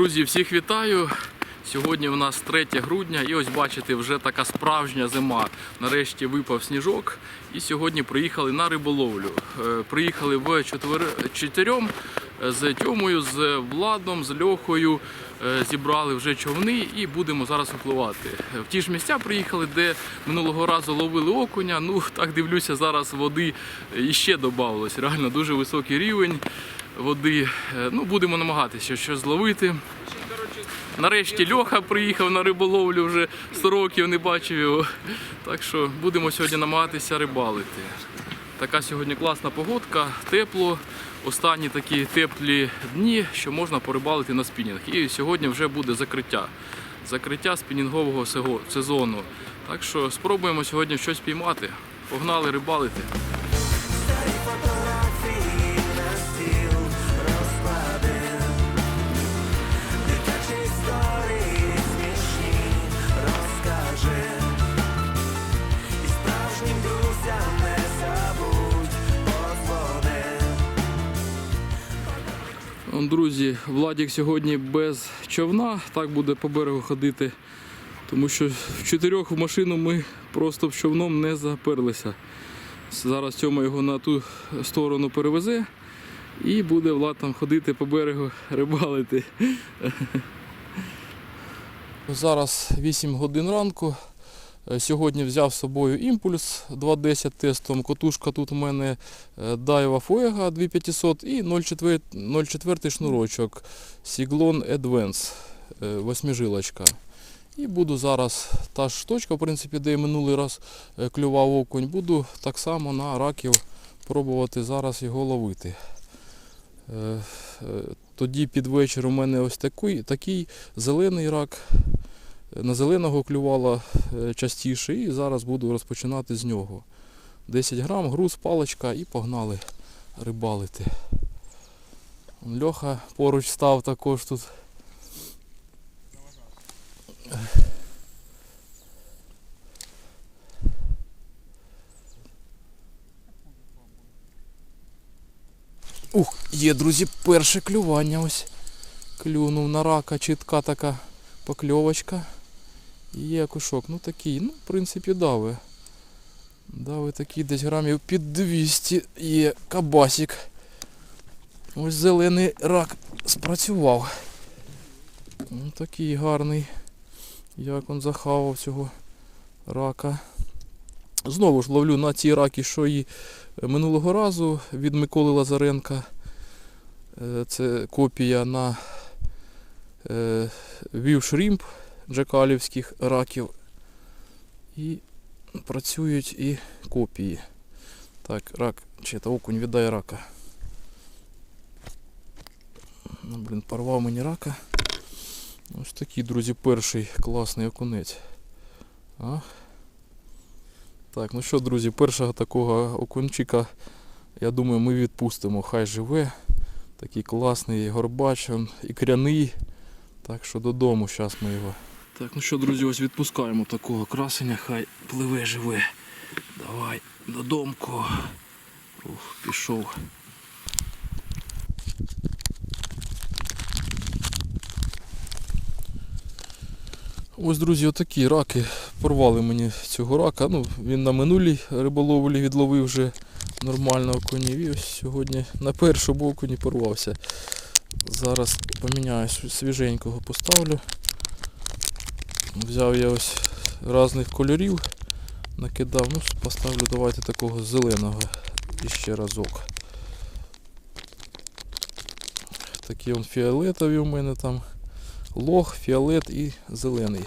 Друзі, всіх вітаю. Сьогодні у нас 3 грудня і ось бачите, вже така справжня зима. Нарешті випав сніжок. І сьогодні приїхали на риболовлю. Е, Приїхали в чотирьом е, з Тьомою, з Владом, з Льохою. Е, Зібрали вже човни і будемо зараз випливати. В ті ж місця приїхали, де минулого разу ловили окуня. Ну так дивлюся, зараз води іще додавалось. Реально дуже високий рівень води. Е, Ну, будемо намагатися щось зловити. Нарешті Льоха приїхав на риболовлю, вже 100 років не бачив його. Так що будемо сьогодні намагатися рибалити. Така сьогодні класна погодка, тепло. Останні такі теплі дні, що можна порибалити на спінінг. І сьогодні вже буде закриття. Закриття спінінгового сезону. Так що спробуємо сьогодні щось піймати. Погнали рибалити. Друзі, Владік сьогодні без човна, так буде по берегу ходити, тому що в чотирьох в машину ми просто в човном не заперлися. Зараз Тьома його на ту сторону перевезе і буде Влад там ходити по берегу, рибалити. Зараз 8 годин ранку. Е, Сьогодні взяв з собою імпульс 2.10 тестом. Котушка тут у мене е, Daiwa Fuega 2500 і 0,4, 0,4 шнурочок Siglon Advance е, восьмижилочка. І буду зараз та ж точка, в принципі, де і минулий раз е, клював окунь, буду так само на раків пробувати зараз його ловити. Е, е, Тоді під вечір у мене ось такий, такий зелений рак. На зеленого клювала е, частіше і зараз буду розпочинати з нього. 10 грам, груз, паличка і погнали рибалити. Льоха поруч став також тут. Ух, є, друзі, перше клювання ось. Клюнув на рака, чітка така покльовочка. Є кушок. Ну такий, ну, в принципі, дави. Дави такий десь грамів під 200 є кабасик. Ось зелений рак спрацював. Ну такий гарний. Як він захавав цього рака. Знову ж ловлю на ці раки, що і минулого разу від Миколи Лазаренка. Е, Це копія на е, Джакалівських раків. І працюють і копії. Так, рак, чи це окунь віддає рака. Ну, блін, порвав мені рака. Ось такий, друзі, перший класний окунець. А? Так, ну що, друзі, першого такого окунчика, я думаю, ми відпустимо. Хай живе. Такий класний горбач, ікряний. Так що додому зараз ми його. Так, ну що, друзі, ось відпускаємо такого красення, хай пливе живе. Давай, додомку. Ух, пішов. Ось, друзі, отакі раки порвали мені цього рака. Ну, він на минулій риболовлі відловив вже нормально окунів. І ось сьогодні на першому окуні порвався. Зараз поміняю свіженького поставлю. Взяв я ось різних кольорів, накидав, ну поставлю давайте такого зеленого іще разок. Такі он фіолетові у мене там. Лох, фіолет і зелений.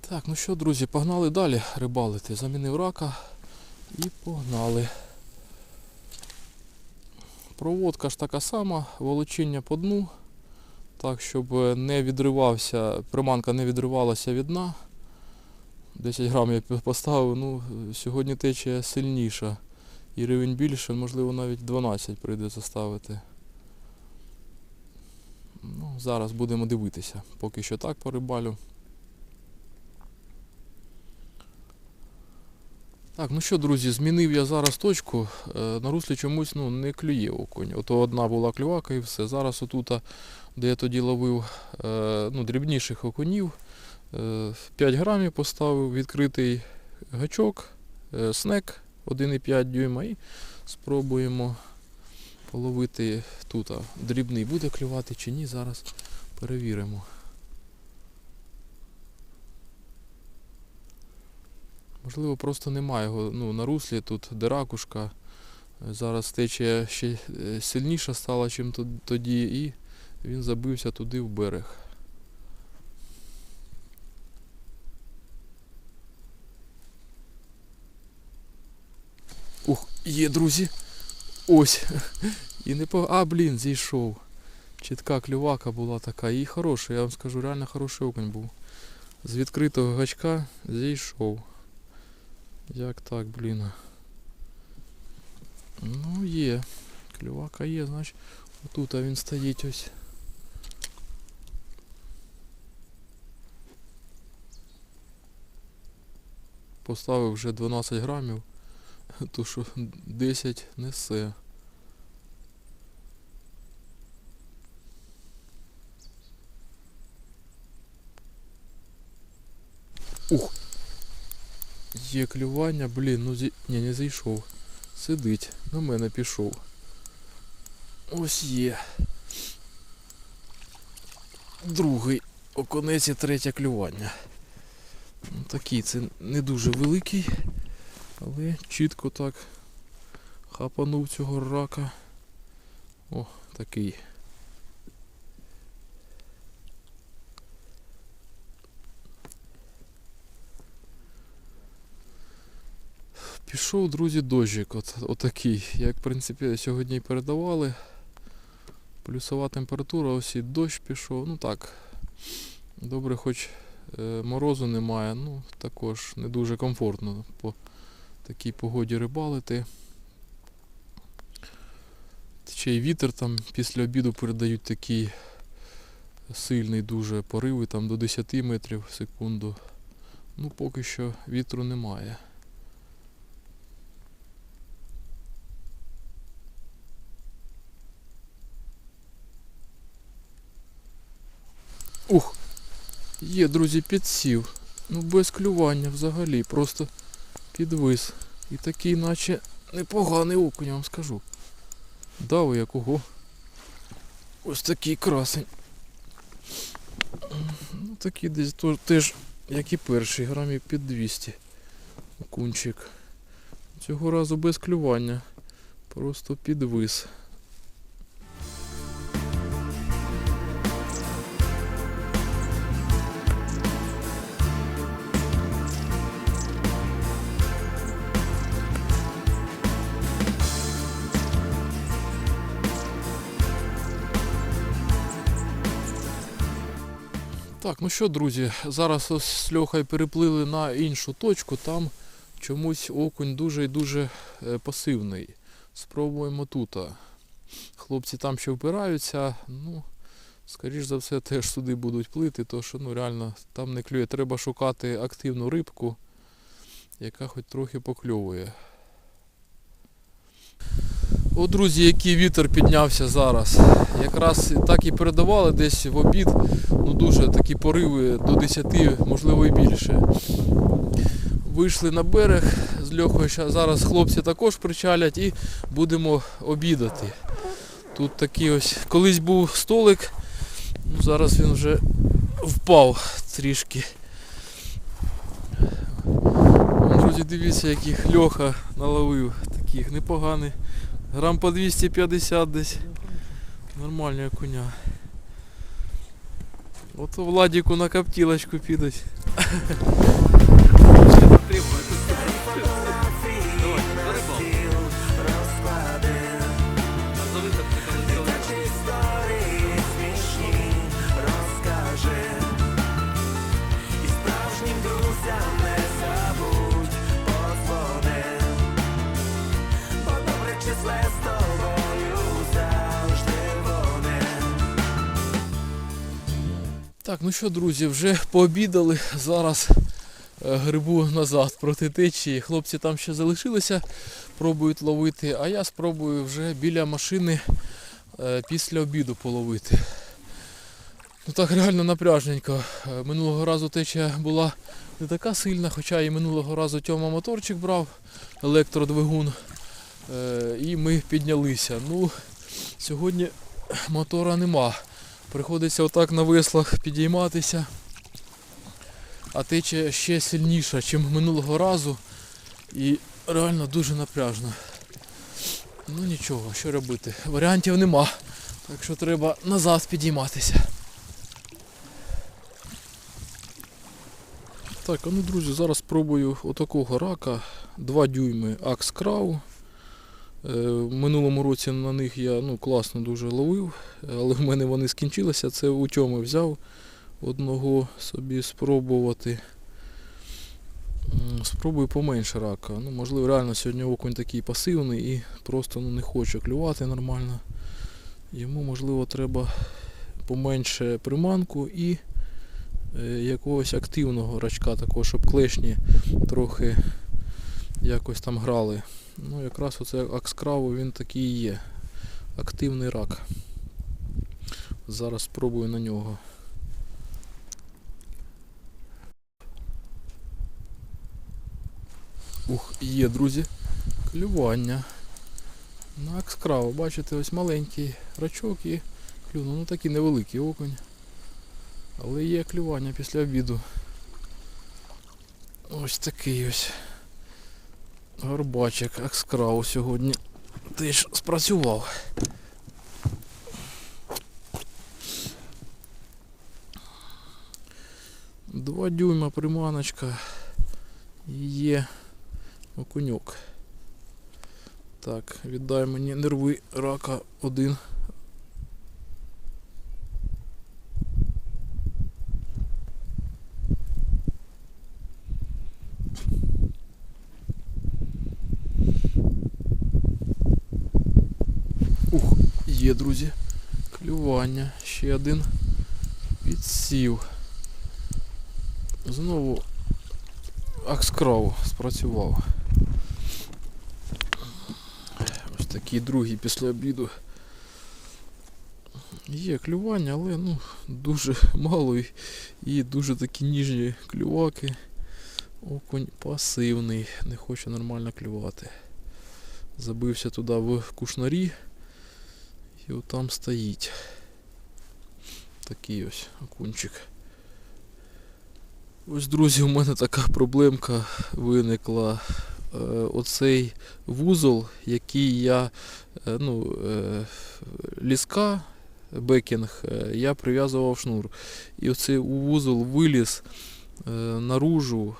Так, ну що, друзі, погнали далі рибалити. Замінив рака і погнали. Проводка ж така сама, волочіння по дну, так, щоб не відривався, приманка не відривалася від дна. 10 грам я поставив, ну сьогодні течія сильніша і рівень більше, можливо навіть 12 прийде заставити. Ну, Зараз будемо дивитися, поки що так порибалю. Так, ну що, друзі, змінив я зараз точку. Е, На руслі чомусь ну, не клює окунь. Ото одна була клювака і все. Зараз отут, де я тоді ловив е, ну, дрібніших окунів, е, 5 грамів поставив відкритий гачок, е, снек 1,5 дюйма і спробуємо половити тут. Дрібний буде клювати чи ні, зараз перевіримо. Можливо, просто немає його ну, на руслі, тут де ракушка. Е, Зараз течія ще е, сильніша стала, ніж тоді, і він забився туди в берег. Ух, є, друзі. Ось. І не по. А, блін, зійшов. Чітка клювака була така. І хороша, я вам скажу, реально хороший окунь був. З відкритого гачка зійшов. Як так, блін. Ну є. Клювака є, значить. Отут а він стоїть ось. Поставив вже 12 грамів, то що 10 несе. Ух! Є клювання, блін, ну зі... Ні, не зайшов. Сидить, на мене пішов. Ось є. Другий оконець і третє клювання. Ну, такий, це не дуже великий, але чітко так хапанув цього рака. О, такий. Пішов, друзі, дощик, от, отакий. Як, в принципі, сьогодні і передавали. Плюсова температура, ось і дощ пішов. Ну так. Добре, хоч е, морозу немає, ну також не дуже комфортно по такій погоді рибалити. Ще й вітер там після обіду передають такий сильний дуже пориви там до 10 метрів в секунду. Ну поки що вітру немає. Ух! Є, друзі, підсів. Ну без клювання взагалі, просто підвис. І такий наче непоганий окунь, я вам скажу. Дав якого. Ось такий красень. Ну такий десь то- теж, як і перший, грамів під 200 окунчик. Цього разу без клювання. Просто підвис. Так, ну що, друзі, зараз ось з Льохою переплили на іншу точку, там чомусь окунь дуже і дуже е, пасивний. Спробуємо тут. Хлопці там ще впираються, ну, скоріш за все, теж сюди будуть плити, то що ну, реально там не клює. Треба шукати активну рибку, яка хоч трохи покльовує. О, друзі, який вітер піднявся зараз. Якраз так і передавали десь в обід. Ну дуже такі пориви до 10, можливо і більше. Вийшли на берег з Льохою. Зараз хлопці також причалять і будемо обідати. Тут такий ось колись був столик, ну зараз він вже впав трішки. Друзі, дивіться, яких Льоха наловив. Таких непоганих. Грам по 250 десь. Нормальна окуня. От у Владіку на коптілочку підуть. Так, ну що, друзі, вже пообідали. Зараз е, грибу назад проти течії. Хлопці там ще залишилися, пробують ловити, а я спробую вже біля машини е, після обіду половити. Ну так реально напряжненько. Е, Минулого разу течія була не така сильна, хоча і минулого разу Тьома моторчик брав, електродвигун. Е, І ми піднялися. Ну, сьогодні мотора нема. Приходиться отак на веслах підійматися. А тече ще сильніша, ніж минулого разу. І реально дуже напряжно. Ну нічого, що робити. Варіантів нема. Так що треба назад підійматися. Так, а ну друзі, зараз спробую отакого рака. 2 дюйми Axe Crow. Е, В минулому році на них я ну, класно дуже ловив, але в мене вони скінчилися. Це у Тьоми взяв одного собі спробувати. Спробую поменше рака. Ну, можливо, реально сьогодні окунь такий пасивний і просто ну, не хоче клювати нормально. Йому, можливо, треба поменше приманку і е, якогось активного рачка, такого, щоб клешні трохи якось там грали. Ну, якраз оце акскраво він такий є. Активний рак. Зараз спробую на нього. Ух, є, друзі. Клювання. На акскраво, бачите, ось маленький рачок і клюнув. Ну такий невеликий окунь. Але є клювання після обіду. Ось такий ось. Горбачик екскрау сьогодні Ти ж спрацював. Два дюйма приманочка і є окуньок. Так, віддай мені нерви рака один. Ух, є, друзі. Клювання. Ще один підсів. Знову Акскрав спрацював. Ось такий другий після обіду. Є клювання, але ну, дуже мало і, і дуже такі ніжні клюваки. Окунь пасивний, не хоче нормально клювати. Забився туди в кушнарі. І отам стоїть. Такий ось окунчик. Ось, друзі, у мене така проблемка виникла. Е, оцей вузол, який я, е, ну, е, ліска, бекінг, я прив'язував шнур. І оцей вузол виліз наружу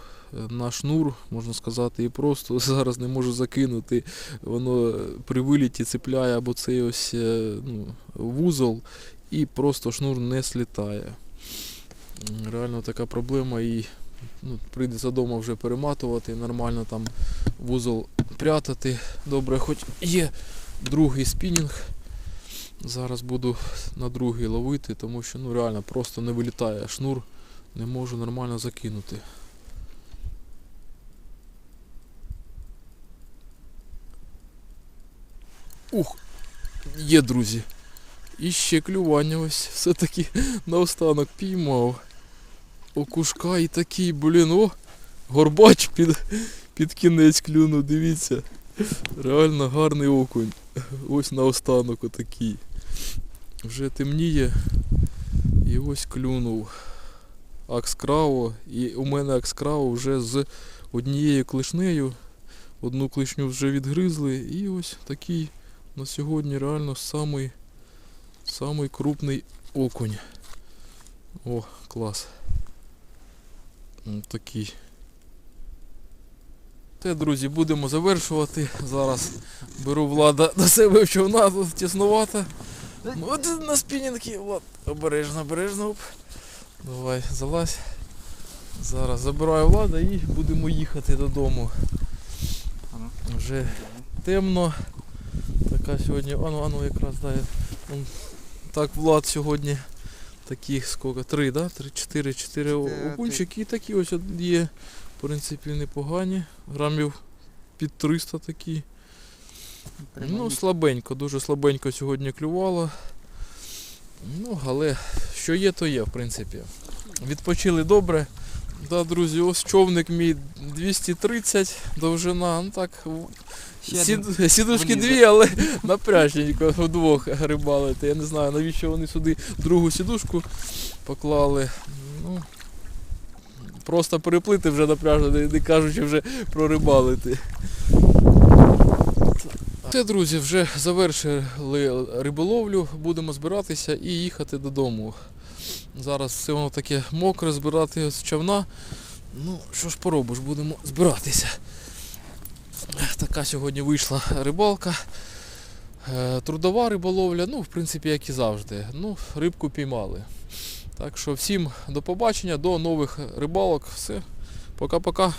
на шнур, можна сказати, і просто зараз не можу закинути. Воно при виліті цепляє або цей ось е, ну, вузол і просто шнур не слітає. Реально така проблема і ну, прийдеться вдома вже перематувати, нормально там вузол прятати. Добре, хоч є другий спінінг. Зараз буду на другий ловити, тому що ну реально просто не вилітає шнур, не можу нормально закинути. Ух, є, друзі. І ще клювання ось все-таки наостанок піймав. Окушка і такий, блін, о, горбач під, під кінець клюнув, дивіться. Реально гарний окунь. Ось наостанок отакий. Вже темніє. І ось клюнув. Акскраво. І у мене акскраво вже з однією клешнею. Одну клешню вже відгризли. І ось такий на сьогодні реально самий, самий крупний окунь. О, клас. Ось такий. Те, друзі, будемо завершувати. Зараз беру влада до себе в човна, тут тіснувато. Ну, От на спінінги, Влад. Обережно, обережно. Оп. Давай, залазь. Зараз забираю влада і будемо їхати додому. Вже темно. Така сьогодні. Ану, ану якраз. Он, так Влад сьогодні Такі скільки? Три, да? Три, чотири, чотири Чотири, окунчики. І такі ось є. В принципі, непогані. Грамів під 300 такі. Ну, слабенько, дуже слабенько сьогодні клювало. Ну, але що є, то є, в принципі. Відпочили добре. Да, друзі, ось човник мій 230 довжина. Ну так, сід, сідушки дві, але напряжненько вдвох рибалити. Я не знаю, навіщо вони сюди другу сідушку поклали. Ну, просто переплити вже напряжно, не кажучи вже про рибалити. Все, друзі, вже завершили риболовлю, будемо збиратися і їхати додому. Зараз все воно таке мокре, збирати з човна. Ну, що ж поробиш, будемо збиратися. Така сьогодні вийшла рибалка. Е, Трудова риболовля, ну, в принципі, як і завжди. Ну, рибку піймали. Так що всім до побачення, до нових рибалок. Все. Пока-пока.